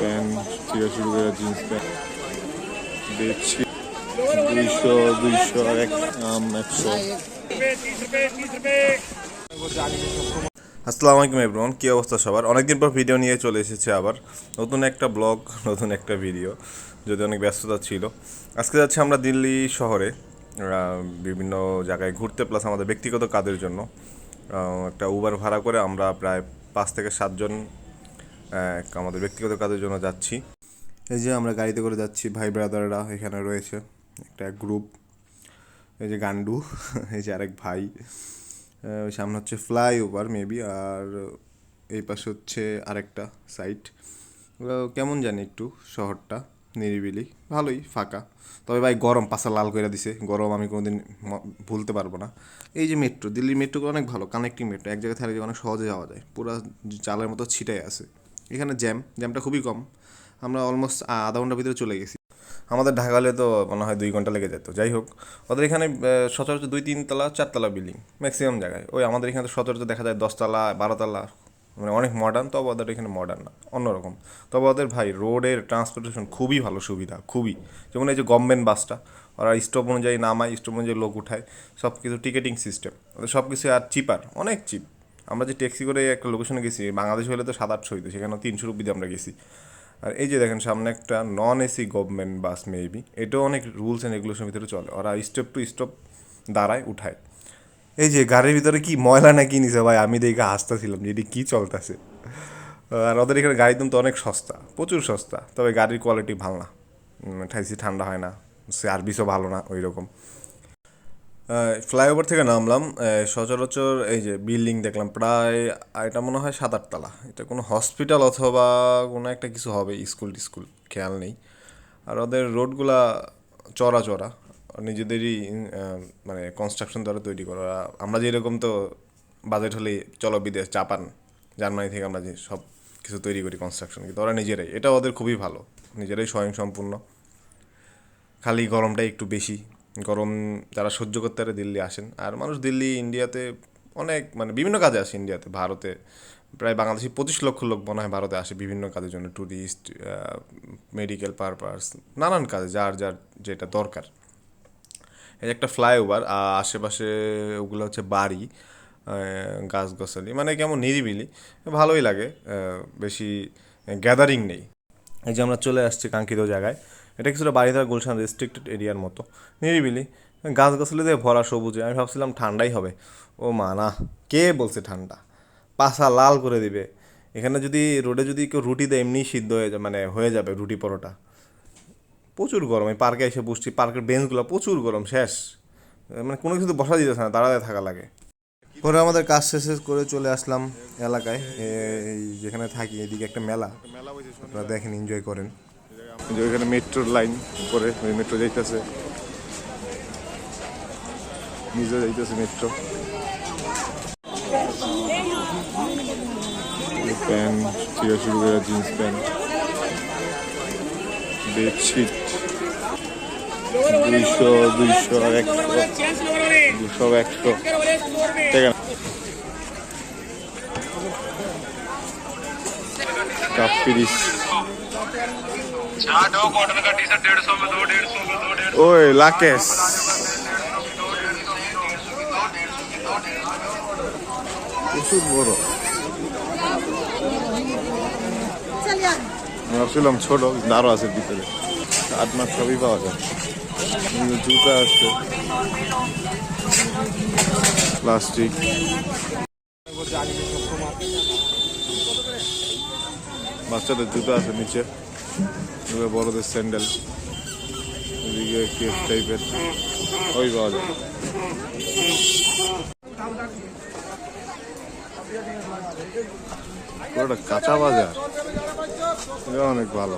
Pant থেকে শুরু করে জিন্স প্যান্ট, বেডশিট, দুইশো দুইশো এক একশো। আসসালামু আলাইকুম এভরিওয়ান কী অবস্থা সবার? অনেকদিন পর ভিডিও নিয়ে চলে এসেছে আবার। নতুন একটা ব্লগ নতুন একটা ভিডিও যদি অনেক ব্যস্ততা ছিল। আজকে যাচ্ছি আমরা দিল্লি শহরে বিভিন্ন জায়গায় ঘুরতে প্লাস আমাদের ব্যক্তিগত কাজের জন্য। একটা উবার ভাড়া করে আমরা প্রায় পাঁচ থেকে সাতজন আমাদের ব্যক্তিগত কাজের জন্য যাচ্ছি। এই যে আমরা গাড়িতে করে যাচ্ছি, ভাই ব্রাদাররা এখানে রয়েছে, একটা গ্রুপ এই যে গান্ডু, এই যে আরেক ভাই। সামনে হচ্ছে ফ্লাইওভার মেবি আর এই পাশে হচ্ছে আরেকটা সাইট কেমন জানি একটু শহরটা, নিরিবিলি, ভালোই ফাঁকা। তবে ভাই গরম পাশা লাল করে দিছে, গরম আমি কোনোদিন ভুলতে পারব না। এই যে মেট্রো দিল্লির মেট্রো অনেক ভালো কানেক্টিং মেট্রো এক জায়গা থেকে অনেক সহজে যাওয়া যায়। পুরো চালের মতো ছিটাই আছে। এখানে জ্যাম, জ্যামটা খুবই কম। আমরা অলমোস্ট আধা ঘণ্টার ভিতরে চলে গেছি। আমাদের ঢাকা হলে তো মনে হয় দুই ঘণ্টা লেগে যেত। যাই হোক, ওদের এখানে সচরাচর দুই তিনতলা, চারতলা বিল্ডিং ম্যাক্সিমাম জায়গায়। ওই আমাদের এখানে তো সচরাচর দেখা যায় দশতলা, বারোতলা। মানে অনেক মডার্ন তবে ওদের এখানে মডার্ন না, অন্যরকম। তবে ওদের ভাই রোডের ট্রান্সপোর্টেশন খুবই ভালো সুবিধা, খুবই। যেমন এই যে গভর্নমেন্ট বাসটা ওরা স্টপ অনুযায়ী নামায় স্টপ অনুযায়ী লোক উঠায় সব কিছু টিকেটিং সিস্টেম ওদের সব কিছু আর চিপার অনেক চিপ আমরা যে ট্যাক্সি করে একটা লোকেশনে গেছি, বাংলাদেশ হলে তো সাত আটশো হইতো সেখানে তিনশো রুপি দিয়ে আমরা গেছি। আর এই যে দেখেন, সামনে একটা non AC government bus maybe এটাও অনেক রুলস অ্যান্ড রেগুলেশনের ভিতরে চলে। ওরা স্টপ টু স্টপ দাঁড়ায়, উঠায়। এই যে গাড়ির ভিতরে কি ময়লা না কি নিছে ভাই? আমি দেখে হাসতেছিলাম যে এটি কী চলতেছে। আর ওদের এখানে গাড়ির দাম তো অনেক সস্তা, প্রচুর সস্তা, তবে গাড়ির কোয়ালিটি ভালো না। ঠাইসি ঠান্ডা হয় না সার্ভিসও ভালো না ওই রকম ফ্লাইওভার থেকে নামলাম সচরাচর এই যে বিল্ডিং দেখলাম, প্রায় এটা মনে হয় সাত আটতলা এটা কোনো হসপিটাল অথবা কোনো একটা কিছু হবে স্কুল টিস্কুল, খেয়াল নেই। আর ওদের রোডগুলা চড়া চড়া নিজেদেরই মানে কনস্ট্রাকশন দ্বারা তৈরি করা। আমরা যেরকম তো বাজেট হলেই চলো বিদেশ, জাপান, জার্মানি থেকে আমরা যে সব কিছু তৈরি করি কনস্ট্রাকশন কিন্তু ওরা নিজেরাই। এটা ওদের খুবই ভালো, নিজেরাই স্বয়ংসম্পূর্ণ। খালি গরমটা একটু বেশি। গরম যারা সহ্য করতে পারে দিল্লি আসেন। আর মানুষ দিল্লি, ইন্ডিয়াতে অনেক মানে বিভিন্ন কাজে আসে ইন্ডিয়াতে, ভারতে। প্রায় বাংলাদেশি পঁচিশ লক্ষ লোক মনে হয় ভারতে আসে বিভিন্ন কাজের জন্য ট্যুরিস্ট মেডিকেল পারপাস নানান কাজে, যার যার যেটা দরকার। এই যে একটা ফ্লাইওভার আশেপাশে ওগুলো হচ্ছে বাড়ি গাছ গাছালি মানে কেমন নিরিবিলি, ভালোই লাগে বেশি গ্যাদারিং নেই। এই যে আমরা চলে আসছি কাঙ্ক্ষিত জায়গায় এটা কিছুটা বাড়িধারা গুলশান রেস্ট্রিক্টেড এরিয়ার মতো। নিরিবিলি, গাছ গাছালি দিয়ে ভরা সবুজে। আমি ভাবছিলাম ঠান্ডাই হবে। ও মা, না, কে বলছে ঠান্ডা? পাশা লাল করে দিবে। এখানে যদি, রোডে যদি কেউ রুটি দেয় এমনি সিদ্ধ হয়ে যায় মানে হয়ে যাবে রুটি পরোটা। প্রচুর গরম, এই পার্কে এসে বসছি। পার্কের বেঞ্চগুলো প্রচুর গরম, শেষ। মানে কোনো কিছু বসা দিতেছে না, দাঁড়াতে থাকা লাগে। পরে আমাদের কাজ শেষ শেষ করে চলে আসলাম এলাকায়। এই যেখানে থাকি, এদিকে একটা মেলা। আপনারা দেখেন এনজয় করেন। যে ওইখানে মেট্রোর লাইন উপরে, ওই মেট্রো যাইতেছে। নিজে যাইতেছে মেট্রো প্যান্ট থেকে শুরু করে জিন্স প্যান্ট। বেডশিট। দুইশো দুইশো আর একশো দুশো একশো। কাপ তিরিশ। कॉटन का टी शर्ट डेढ़ सौ में दो डेढ़ सौ में दो डेढ़ ওই লাকেশ প্রচুর বড় আমি ভাবছিলাম ছোট কিন্তু আরো আছে ভিতরে আট মাস সবই পাওয়া যায় কিন্তু জুতা আছে প্লাস্টিক বাচ্চাদের জুতা আছে নিচে এগুলো বড়দের স্যান্ডেল। এদিকে কেস টাইপের। ওই পাওয়া কাঁচা বাজার। এটা অনেক ভালো।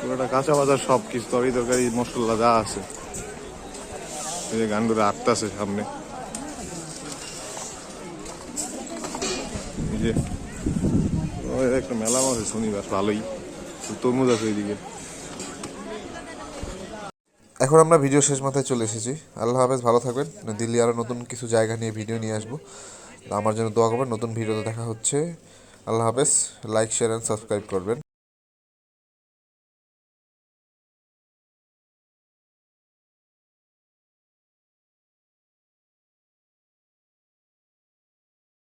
পুরোটা কাঁচা বাজার সব কিছু তরকারি তরকারি, মশলা যা আছে। এই যে গান ধরে আটটাছে সামনে। এই যে একটা মেলা আছে শনিবার, ভালোই। তরমুজ আছে এইদিকে এখন আমরা ভিডিও শেষ মাথায় চলে এসেছি। আল্লাহ হাফেজ, ভালো থাকবেন। দিল্লি আরও নতুন কিছু জায়গা নিয়ে ভিডিও নিয়ে আসব। আমার জন্য দোয়া করবেন, নতুন ভিডিওতে দেখা হচ্ছে। আল্লাহ হাফেজ লাইক শেয়ার অ্যান্ড সাবস্ক্রাইব করবেন।